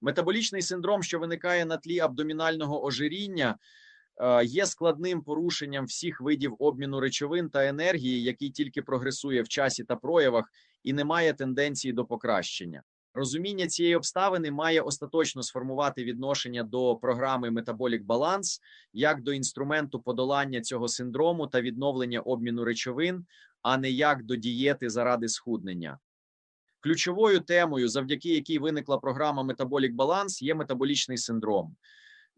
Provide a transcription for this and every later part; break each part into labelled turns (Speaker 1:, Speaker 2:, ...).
Speaker 1: Метаболічний синдром, що виникає на тлі абдомінального ожиріння, е, є складним порушенням всіх видів обміну речовин та енергії, який тільки прогресує в часі та проявах, і не має тенденції до покращення. Розуміння цієї обставини має остаточно сформувати відношення до програми Metabolic Balance як до інструменту подолання цього синдрому та відновлення обміну речовин, а не як до дієти заради схуднення. Ключовою темою, завдяки якій виникла програма Metabolic Balance, є метаболічний синдром.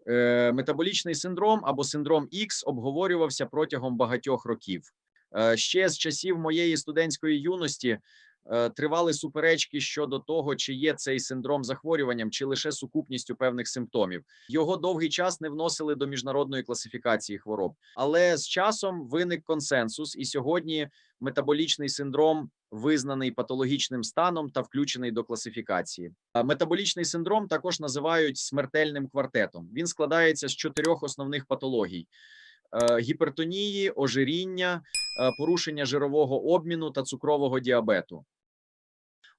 Speaker 1: Е, Метаболічний синдром або синдром X обговорювався протягом багатьох років. Е, Ще з часів моєї студентської юності тривали суперечки щодо того, чи є цей синдром захворюванням, чи лише сукупністю певних симптомів. Його довгий час не вносили до міжнародної класифікації хвороб, але з часом виник консенсус, і сьогодні метаболічний синдром визнаний патологічним станом та включений до класифікації. Метаболічний синдром також називають смертельним квартетом. Він складається з чотирьох основних патологій: е, гіпертонії, ожиріння, е, порушення жирового обміну та цукрового діабету.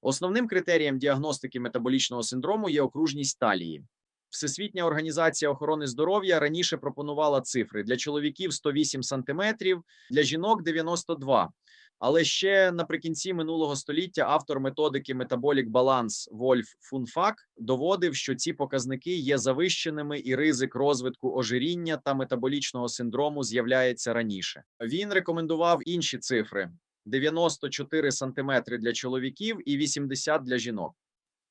Speaker 1: Основним критерієм діагностики метаболічного синдрому є окружність талії. Всесвітня організація охорони здоров'я раніше пропонувала цифри для чоловіків 108 сантиметрів, для жінок 92. Але ще наприкінці минулого століття автор методики Metabolic Balance Вольф Фунфак доводив, що ці показники є завищеними, і ризик розвитку ожиріння та метаболічного синдрому з'являється раніше. Він рекомендував інші цифри: 94 сантиметри для чоловіків і 80 для жінок.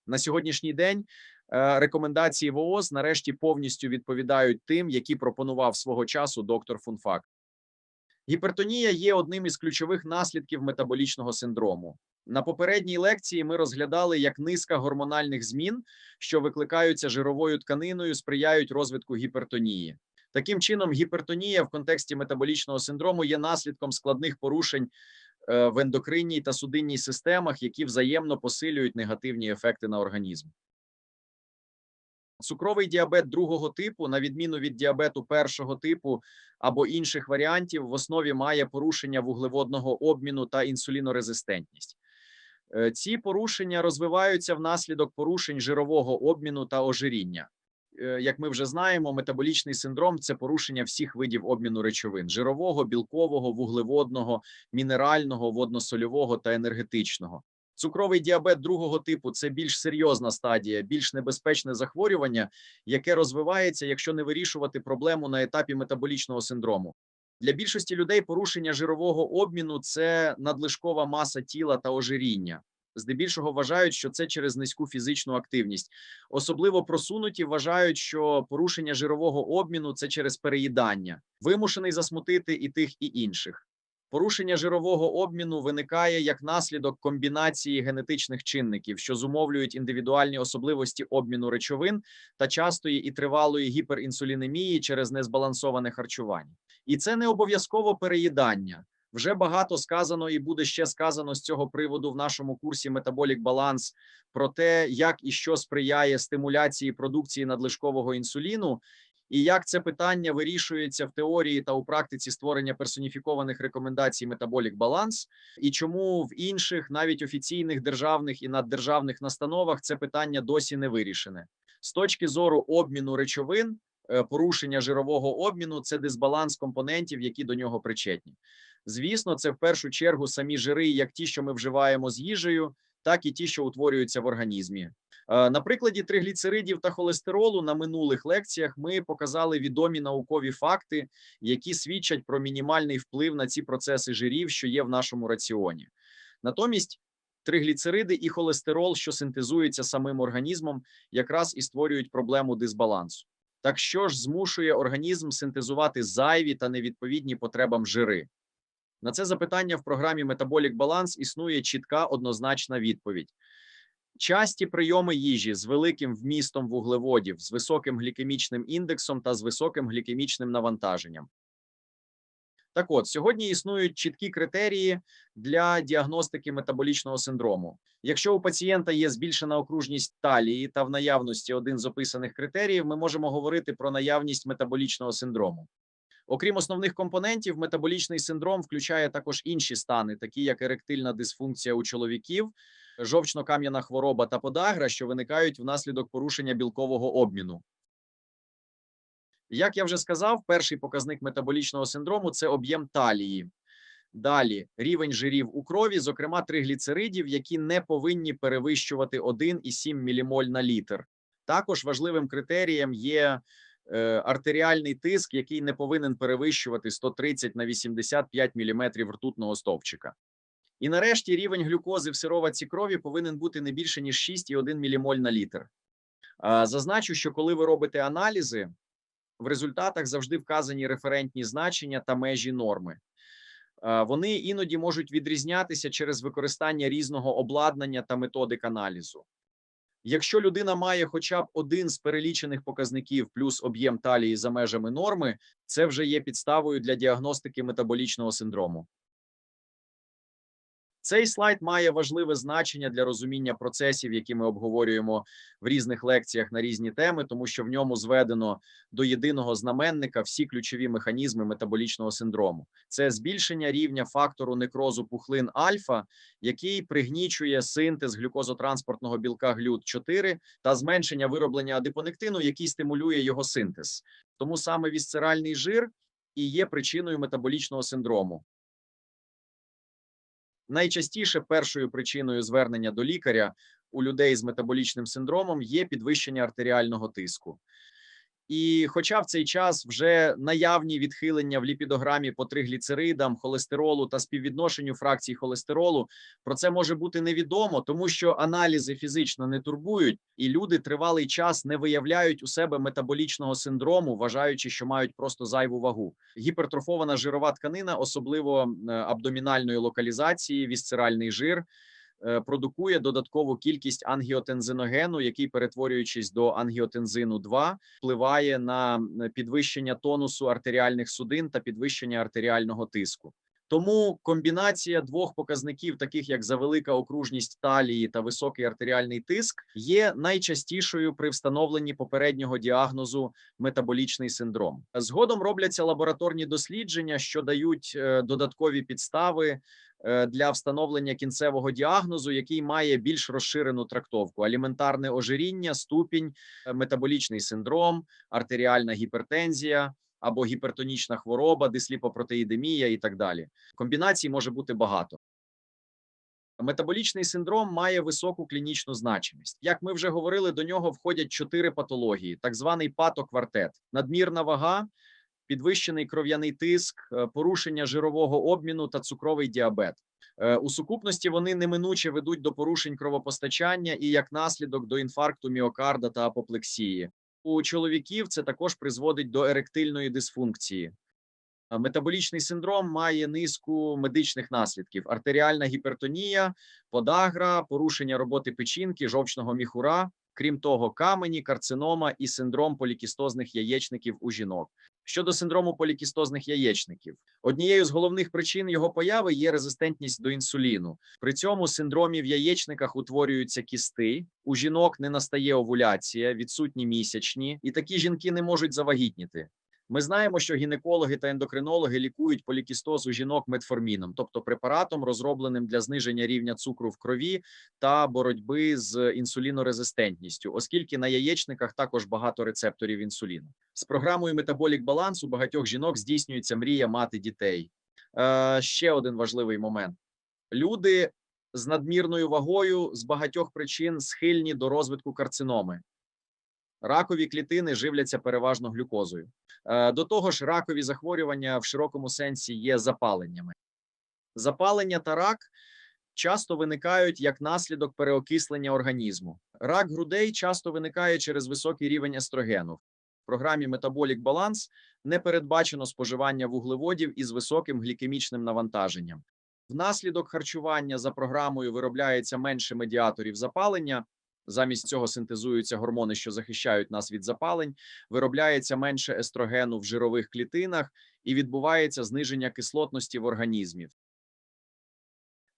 Speaker 1: На сьогоднішній день е, рекомендації ВООЗ нарешті повністю відповідають тим, які пропонував свого часу доктор Фунфак. Гіпертонія є одним із ключових наслідків метаболічного синдрому. На попередній лекції ми розглядали, як низка гормональних змін, що викликаються жировою тканиною, сприяють розвитку гіпертонії. Таким чином, гіпертонія в контексті метаболічного синдрому є наслідком складних порушень е, в ендокринній та судинній системах, які взаємно посилюють негативні ефекти на організм. Цукровий діабет другого типу, на відміну від діабету першого типу або інших варіантів, в основі має порушення вуглеводного обміну та інсулінорезистентність. Е, Ці порушення розвиваються внаслідок порушень жирового обміну та ожиріння. Е, Як ми вже знаємо, метаболічний синдром це порушення всіх видів обміну речовин: жирового, білкового, вуглеводного, мінерального, водносольового та енергетичного. Цукровий діабет другого типу це більш серйозна стадія, більш небезпечне захворювання, яке розвивається, якщо не вирішувати проблему на етапі метаболічного синдрому. Для більшості людей порушення жирового обміну це надлишкова маса тіла та ожиріння. Здебільшого вважають, що це через низьку фізичну активність. Особливо просунуті вважають, що порушення жирового обміну це через переїдання, вимушений засмутити і тих, і інших. Порушення жирового обміну виникає як наслідок комбінації генетичних чинників, що зумовлюють індивідуальні особливості обміну речовин та частої і тривалої гіперінсулінемії через незбалансоване харчування. І це не обов'язково переїдання. Вже багато сказано і буде ще сказано з цього приводу в нашому курсі Metabolic Balance про те, як і що сприяє стимуляції продукції надлишкового інсуліну, і як це питання вирішується в теорії та у практиці створення персоніфікованих рекомендацій Metabolic Balance, і чому в інших, навіть офіційних державних і наддержавних настановах це питання досі не вирішене. З точки зору обміну речовин, е, порушення жирового обміну це дисбаланс компонентів, які до нього причетні. Звісно, це в першу чергу самі жири, як ті, що ми вживаємо з їжею, так і ті, що утворюються в організмі. Е, На прикладі тригліцеридів та холестеролу на минулих лекціях ми показали відомі наукові факти, які свідчать про мінімальний вплив на ці процеси жирів, що є в нашому раціоні. Натомість тригліцериди і холестерол, що синтезуються самим організмом, якраз і створюють проблему дисбалансу. Так що ж змушує організм синтезувати зайві та невідповідні потребам жири? На це запитання в програмі Metabolic Balance існує чітка однозначна відповідь. Часті прийоми їжі з великим вмістом вуглеводів, з високим глікемічним індексом та з високим глікемічним навантаженням. Так от, сьогодні існують чіткі критерії для діагностики метаболічного синдрому. Якщо у пацієнта є збільшена окружність талії та в наявності один з описаних критеріїв, ми можемо говорити про наявність метаболічного синдрому. Окрім основних компонентів, метаболічний синдром включає також інші стани, такі як еректильна дисфункція у чоловіків, жовчно-кам'яна хвороба та подагра, що виникають внаслідок порушення білкового обміну. Як я вже сказав, перший показник метаболічного синдрому це об'єм талії. Далі рівень жирів у крові, зокрема тригліцеридів, які не повинні перевищувати 1,7 ммоль на літр. Також важливим критерієм є артеріальний тиск, який не повинен перевищувати 130 на 85 мм ртутного стовпчика. І нарешті рівень глюкози в сироватці крові повинен бути не більше ніж 6,1 ммоль на літр. Зазначу, що коли ви робите аналізи, в результатах завжди вказані референтні значення та межі норми. Вони іноді можуть відрізнятися через використання різного обладнання та методик аналізу. Якщо людина має хоча б один з перелічених показників плюс об'єм талії за межами норми, це вже є підставою для діагностики метаболічного синдрому. Цей слайд має важливе значення для розуміння процесів, які ми обговорюємо в різних лекціях на різні теми, тому що в ньому зведено до єдиного знаменника всі ключові механізми метаболічного синдрому. Це збільшення рівня фактору некрозу пухлин альфа, який пригнічує синтез глюкозотранспортного білка глют 4 та зменшення вироблення адипонектину, який стимулює його синтез. Тому саме вісцеральний жир і є причиною метаболічного синдрому. Найчастіше першою причиною звернення до лікаря у людей з метаболічним синдромом є підвищення артеріального тиску. І, хоча в цей час вже наявні відхилення в ліпідограмі по тригліцеридам, холестеролу та співвідношенню фракцій холестеролу, про це може бути невідомо, тому що аналізи фізично не турбують, і люди тривалий час не виявляють у себе метаболічного синдрому, вважаючи, що мають просто зайву вагу. Гіпертрофована жирова тканина, особливо е, абдомінальної локалізації, вісцеральний жир. Е, Продукує додаткову кількість ангіотензиногену, який, перетворюючись до ангіотензину 2, впливає на е, підвищення тонусу артеріальних судин та підвищення артеріального тиску. Тому комбінація двох показників, таких як завелика окружність талії та високий артеріальний тиск, є найчастішою при встановленні попереднього діагнозу метаболічний синдром. Згодом робляться лабораторні дослідження, що дають е, додаткові підстави для встановлення кінцевого діагнозу, який має більш розширену трактовку: аліментарне ожиріння, ступінь, е, метаболічний синдром, артеріальна гіпертензія або гіпертонічна хвороба, дисліпопротеїдемія і так далі. Комбінацій може бути багато. Метаболічний синдром має високу клінічну значимість. Як ми вже говорили, до нього входять чотири патології: так званий патоквартет, надмірна вага, підвищений кров'яний тиск, е, порушення жирового обміну та цукровий діабет. Е, У сукупності вони неминуче ведуть до порушень кровопостачання і як наслідок до інфаркту міокарда та апоплексії. У чоловіків це також призводить до еректильної дисфункції. Метаболічний синдром має низку медичних наслідків: артеріальна гіпертонія, подагра, порушення роботи печінки, жовчного міхура, крім того, камені, карцинома і синдром полікістозних яєчників у жінок. Щодо синдрому полікістозних яєчників, однією з головних причин його появи є резистентність до інсуліну. При цьому синдромі в яєчниках утворюються кісти. У жінок не настає овуляція, відсутні місячні, і такі жінки не можуть завагітніти. Ми знаємо, що гінекологи та ендокринологи лікують полікістоз у жінок метформіном, тобто препаратом, розробленим для зниження рівня цукру в крові та боротьби з інсулінорезистентністю, оскільки на яєчниках також багато рецепторів інсуліну. З програмою Метаболік Баланс у багатьох жінок здійснюється мрія мати дітей. Е, ще один важливий момент: люди з надмірною вагою з багатьох причин схильні до розвитку карциноми. Ракові клітини живляться переважно глюкозою. Е, До того ж, ракові захворювання в широкому сенсі є запаленнями. Запалення та рак часто виникають як наслідок переокислення організму. Рак грудей часто виникає через високий рівень естрогену. В програмі Metabolic Balance не передбачено споживання вуглеводів із високим глікемічним навантаженням. Внаслідок харчування за програмою виробляється менше медіаторів запалення. Замість цього синтезуються гормони, що захищають нас від запалень, виробляється менше естрогену в жирових клітинах і відбувається зниження кислотності в організмі.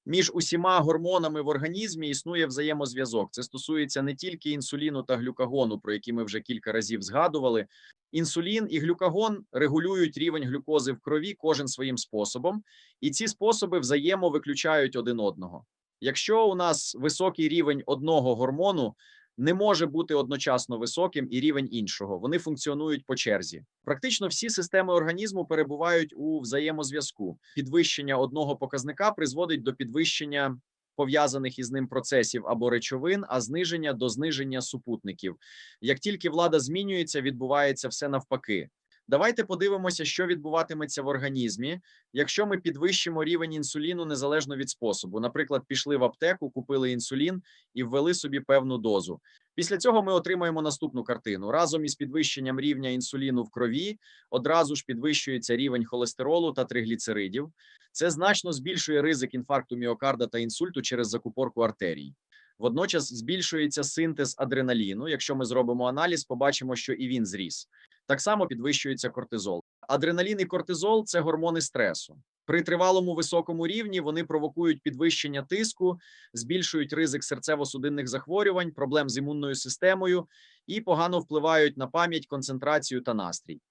Speaker 1: Між усіма гормонами в організмі існує взаємозв'язок. Це стосується не тільки інсуліну та глюкагону, про які ми вже кілька разів згадували. Інсулін і глюкагон регулюють рівень глюкози в крові кожен своїм способом, і ці способи взаємовиключають один одного. Якщо у нас високий рівень одного гормону, не може бути одночасно високим і рівень іншого. Вони функціонують по черзі. Практично всі системи організму перебувають у взаємозв'язку. Підвищення одного показника призводить до підвищення пов'язаних із ним процесів або речовин, а зниження до зниження супутників. Як тільки влада змінюється, відбувається все навпаки. Давайте подивимося, що відбуватиметься в організмі, якщо ми підвищимо рівень інсуліну незалежно від способу. Наприклад, пішли в аптеку, купили інсулін і ввели собі певну дозу. Після цього ми отримаємо наступну картину. Разом із підвищенням рівня інсуліну в крові одразу ж підвищується рівень холестеролу та тригліцеридів. Це значно збільшує ризик інфаркту міокарда та інсульту через закупорку артерій. Водночас збільшується синтез адреналіну. Якщо ми зробимо аналіз, побачимо, що і він зріс. Так само підвищується кортизол. Адреналін і кортизол це гормони стресу. При тривалому високому рівні вони провокують підвищення тиску, збільшують ризик серцево-судинних захворювань, проблем з імунною системою і погано впливають на пам'ять, концентрацію та настрій.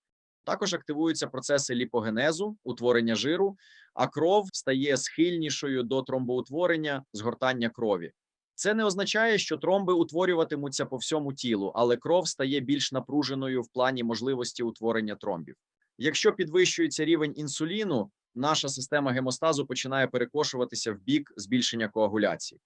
Speaker 1: Також активуються процеси ліпогенезу, утворення жиру, а кров стає схильнішою до тромбоутворення, згортання крові. Це не означає, що тромби утворюватимуться по всьому тілу, але кров стає більш напруженою в плані можливості утворення тромбів. Якщо підвищується рівень інсуліну, наша система гемостазу починає перекошуватися в бік збільшення коагуляції.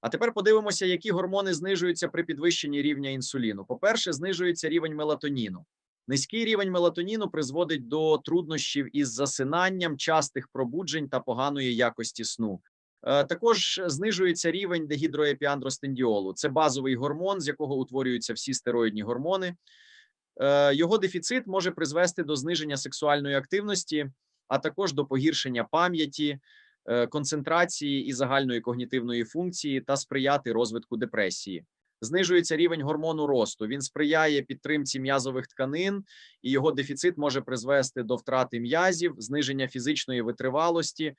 Speaker 1: А тепер подивимося, які гормони знижуються при підвищенні рівня інсуліну. По-перше, знижується рівень мелатоніну. Низький рівень мелатоніну призводить до труднощів із засинанням, частих пробуджень та поганої якості сну. Е, Також знижується рівень дегідроепіандростендіолу. Це базовий гормон, з якого утворюються всі стероїдні гормони. Е, Його дефіцит може призвести до зниження сексуальної активності, а також до погіршення пам'яті, е, концентрації і загальної когнітивної функції та сприяти розвитку депресії. Знижується рівень гормону росту. Він сприяє підтримці м'язових тканин, і його дефіцит може призвести до втрати м'язів, зниження фізичної витривалості,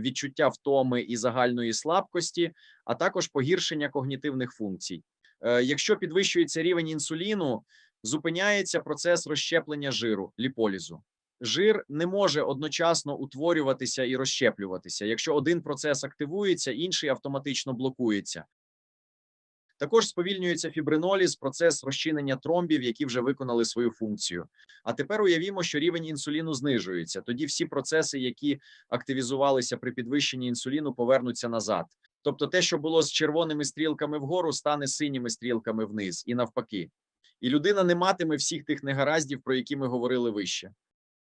Speaker 1: відчуття втоми і загальної слабкості, а також погіршення когнітивних функцій. Е, Якщо підвищується рівень інсуліну, зупиняється процес розщеплення жиру, ліполізу. Жир не може одночасно утворюватися і розщеплюватися. Якщо один процес активується, інший автоматично блокується. Також сповільнюється фібриноліз, процес розчинення тромбів, які вже виконали свою функцію. А тепер уявімо, що рівень інсуліну знижується. Тоді всі процеси, які активізувалися при підвищенні інсуліну, повернуться назад. Тобто, те, що було з червоними стрілками вгору, стане синіми стрілками вниз, і навпаки. І людина не матиме всіх тих негараздів, про які ми говорили вище.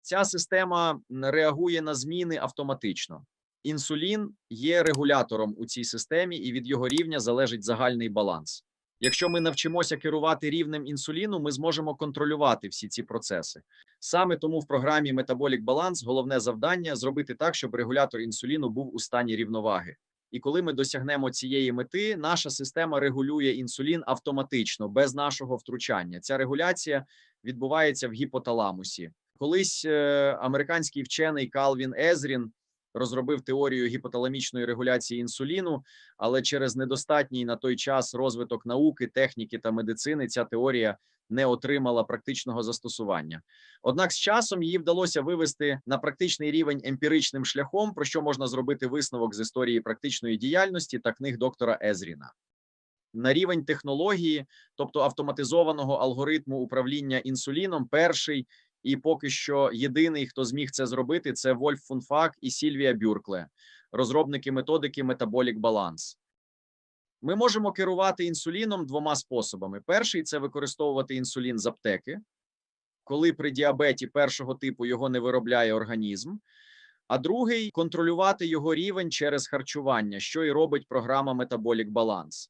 Speaker 1: Ця система реагує на зміни автоматично. Інсулін є регулятором у цій системі, і від його рівня залежить загальний баланс. Якщо ми навчимося керувати рівнем інсуліну, ми зможемо контролювати всі ці процеси. Саме тому в програмі Metabolic Balance головне завдання зробити так, щоб регулятор інсуліну був у стані рівноваги. І коли ми досягнемо цієї мети, наша система регулює інсулін автоматично, без нашого втручання. Ця регуляція відбувається в гіпоталамусі. Колись е, американський вчений Калвін Езрін розробив теорію гіпоталамічної регуляції інсуліну, але через недостатній на той час розвиток науки, техніки та медицини ця теорія не отримала практичного застосування. Однак з часом її вдалося вивести на практичний рівень емпіричним шляхом, про що можна зробити висновок з історії практичної діяльності та книг доктора Езріна. На рівень технології, тобто автоматизованого алгоритму управління інсуліном, перший і поки що єдиний, хто зміг це зробити, це Вольф Фунфак і Сільвія Бюркле, розробники методики Metabolic Balance. Ми можемо керувати інсуліном двома способами: перший це використовувати інсулін з аптеки, коли при діабеті першого типу його не виробляє організм. А другий контролювати його рівень через харчування, що і робить програма Metabolic Balance.